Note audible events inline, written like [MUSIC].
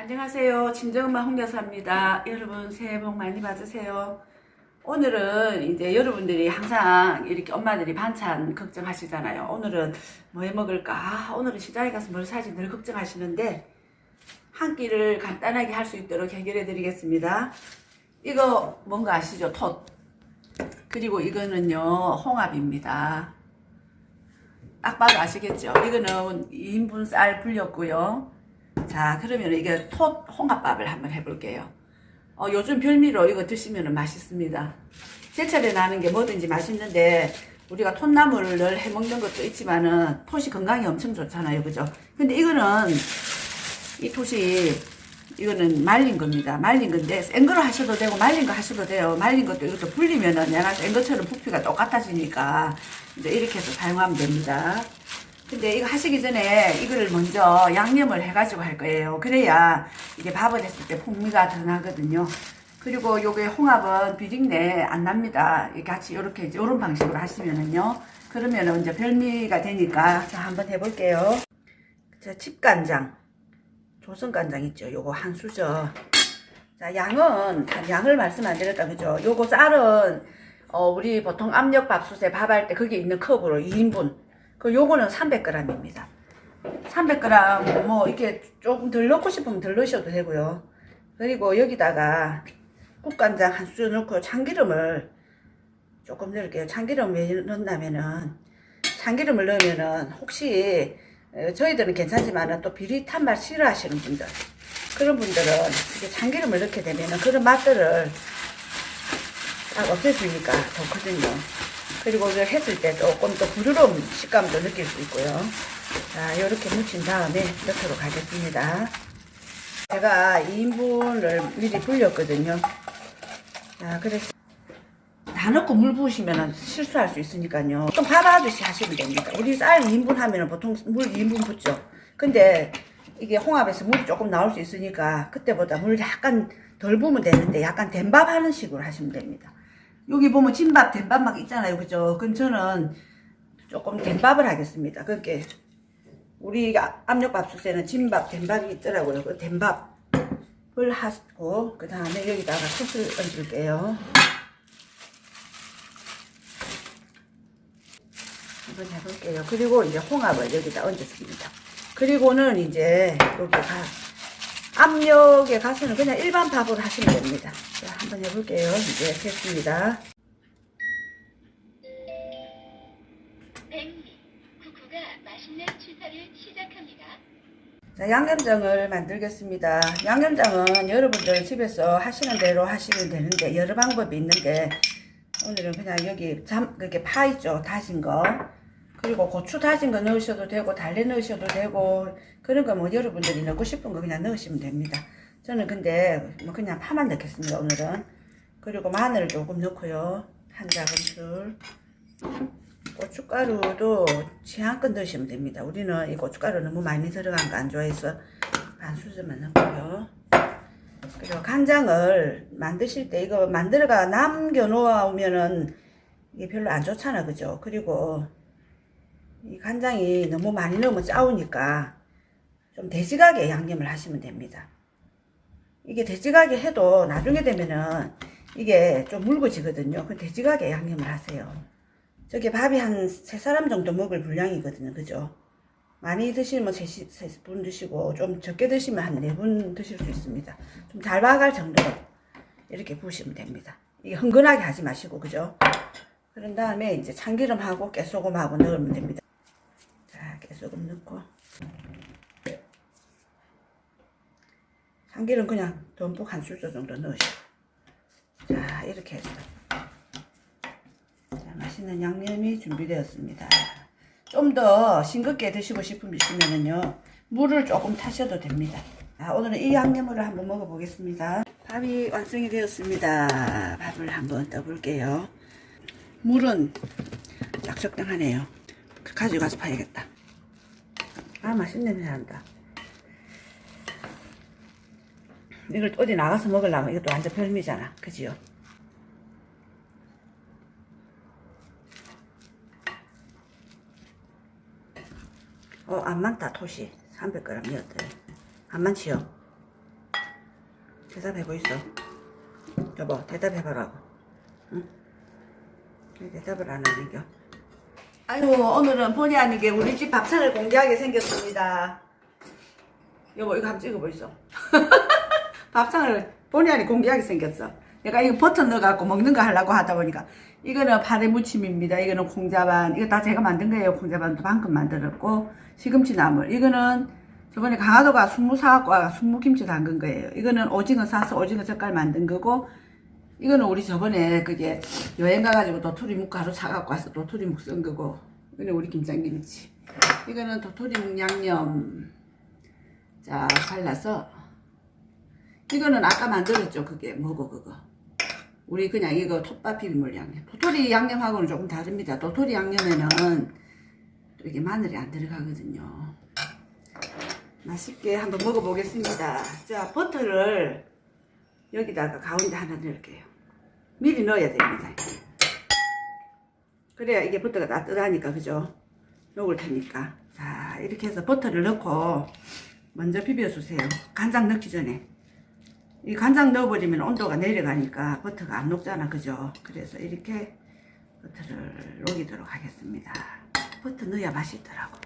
안녕하세요. 친정엄마 홍여사입니다. 여러분 새해 복 많이 받으세요. 오늘은 이제 여러분들이 항상 이렇게 엄마들이 반찬 걱정하시잖아요. 오늘은 뭐 해 먹을까? 아, 오늘은 시장에 가서 뭘 사지 늘 걱정하시는데 한 끼를 간단하게 할 수 있도록 해결해 드리겠습니다. 이거 뭔가 아시죠? 톳. 그리고 이거는요, 홍합입니다. 딱 봐도 아시겠죠? 이거는 2인분 쌀 불렸고요. 자, 그러면 이게 톳 홍합밥을 한번 해볼게요. 어, 요즘 별미로 이거 드시면 맛있습니다. 제철에 나는 게 뭐든지 맛있는데 우리가 톳나물을 늘 해먹는 것도 있지만은 톳이 건강에 엄청 좋잖아요. 그죠? 근데 이거는 이 톳이 이거는 말린 겁니다. 말린 건데 센 거로 하셔도 되고 말린 거 하셔도 돼요. 말린 것도 이것도 불리면은 내가 센 것처럼 부피가 똑같아지니까 이제 이렇게 해서 사용하면 됩니다. 근데 이거 하시기 전에 이거를 먼저 양념을 해가지고 할 거예요. 그래야 이게 밥을 했을 때 풍미가 더 나거든요. 그리고 요게 홍합은 비린내 안 납니다. 이 같이 이렇게 이런 방식으로 하시면은요. 그러면은 이제 별미가 되니까 자 한번 해볼게요. 자 집간장, 조선간장 있죠. 요거 한 수저. 자 양은 양을 말씀 안 드렸다 그죠? 요거 쌀은 어, 우리 보통 압력밥솥에 밥할 때 거기에 있는 컵으로 2인분. 그 요거는 300g입니다. 300g 뭐 이렇게 조금 덜 넣고 싶으면 덜 넣으셔도 되고요. 그리고 여기다가 국간장 한 수저 넣고 참기름을 조금 넣을게요. 참기름 왜 넣냐면은 참기름을 넣으면은 혹시 어, 저희들은 괜찮지만은 또 비릿한 맛 싫어하시는 분들 그런 분들은 이렇게 참기름을 넣게 되면은 그런 맛들을 딱 없애주니까 좋거든요. 그리고 이걸 했을 때 조금 더 부드러운 식감도 느낄 수 있고요. 자, 이렇게 무친 다음에 넣도록 하겠습니다. 제가 2인분을 미리 불렸거든요. 자, 그래서 다 넣고 물 부으시면 실수할 수 있으니까요. 좀 밥하듯이 하시면 됩니다. 우리 쌀 2인분 하면 보통 물 2인분 붓죠. 근데 이게 홍합에서 물이 조금 나올 수 있으니까 그때보다 물 약간 덜 부으면 되는데 약간 된밥 하는 식으로 하시면 됩니다. 여기 보면 진밥, 된밥 막 있잖아요. 그죠? 그럼 저는 조금 된밥을 하겠습니다. 그렇게 우리 압력밥솥에는 진밥, 된밥이 있더라고요. 그 된밥을 하고 그 다음에 여기다가 솥을 얹을게요. 한번 해볼게요. 그리고 이제 홍합을 여기다 얹었습니다. 그리고는 이제 여기 가 압력에 가서는 그냥 일반 밥으로 하시면 됩니다. 자, 한번 해볼게요. 이제 시작합니다. 자, 양념장을 만들겠습니다. 양념장은 여러분들 집에서 하시는 대로 하시면 되는데 여러 방법이 있는데 오늘은 그냥 여기 잠 그렇게 파 있죠 다진 거 그리고 고추 다진 거 넣으셔도 되고 달래 넣으셔도 되고 그런 거뭐 여러분들이 넣고 싶은 거 그냥 넣으시면 됩니다. 저는 근데 뭐 그냥 파만 넣겠습니다 오늘은 그리고 마늘 조금 넣고요 한 작은술 고춧가루도 취향껏 넣으시면 됩니다. 우리는 이 고춧가루 너무 많이 들어간 거 안 좋아해서 반 수저만 넣고요. 그리고 간장을 만드실 때 이거 만들어가 남겨 놓으면은 이게 별로 안 좋잖아, 그죠? 그리고 이 간장이 너무 많이 넣으면 짜우니까 좀 돼지가게 양념을 하시면 됩니다. 이게 돼지가게 해도 나중에 되면은 이게 좀 묽어지거든요. 그 돼지가게 양념을 하세요. 저게 밥이 한 세 사람 정도 먹을 분량이거든요. 그죠? 많이 드시면 세, 시- 세분 드시고 좀 적게 드시면 한 네 분 드실 수 있습니다. 좀잘 봐갈 정도로 이렇게 부으시면 됩니다. 이게 흥건하게 하지 마시고 그죠? 그런 다음에 이제 참기름하고 깨소금하고 넣으면 됩니다. 자, 깨소금 넣고 참기름 그냥 듬뿍 한 수저 정도 넣으시고 자, 이렇게 해서 자, 맛있는 양념이 준비되었습니다. 좀 더 싱겁게 드시고 싶으시면은요, 물을 조금 타셔도 됩니다. 자, 오늘은 이 양념으로 한번 먹어보겠습니다. 밥이 완성이 되었습니다. 밥을 한번 떠볼게요. 물은 딱 적당하네요. 가져가서 파야겠다. 아, 맛있는 냄새 난다. 이걸 어디 나가서 먹으려면 이것도 완전 별미잖아. 그지요? 어, 안 많다, 톳이. 300g이었대. 안 많지요? 대답해보 있어. 여보, 대답해보라고. 응? 왜 대답을 안 하는겨? 아이고, 오늘은 본의 아니게 우리 집 밥상을 공개하게 생겼습니다. 여보, 이거 한번 찍어보 있어. [LAUGHS] 밥상을 본의 아니게 공개하게 생겼어. 내가 이거 버터 넣어갖고 먹는 거 하려고 하다 보니까 이거는 파래 무침입니다. 이거는 콩자반. 이거 다 제가 만든 거예요. 콩자반도 방금 만들었고 시금치 나물. 이거는 저번에 강화도가 순무 사갖고 순무김치 담근 거예요. 이거는 오징어 사서 오징어 젓갈 만든 거고 이거는 우리 저번에 그게 여행 가가지고 도토리묵 가루 사갖고 와서 도토리묵 쓴 거고 이거는 우리 김장김치. 이거는 도토리묵 양념. 자 발라서 이거는 아까 만들었죠. 그게 뭐고 그거. 우리 그냥 이거 톱밥 비빔물 양념. 도토리 양념하고는 조금 다릅니다. 도토리 양념에는 또 이게 마늘이 안 들어가거든요. 맛있게 한번 먹어보겠습니다. 자, 버터를 여기다가 가운데 하나 넣을게요. 미리 넣어야 됩니다. 그래야 이게 버터가 따뜻하니까, 그죠? 녹을 테니까. 자, 이렇게 해서 버터를 넣고 먼저 비벼주세요. 간장 넣기 전에. 이 간장 넣어버리면 온도가 내려가니까 버터가 안 녹잖아, 그죠? 그래서 이렇게 버터를 녹이도록 하겠습니다. 버터 넣어야 맛있더라고.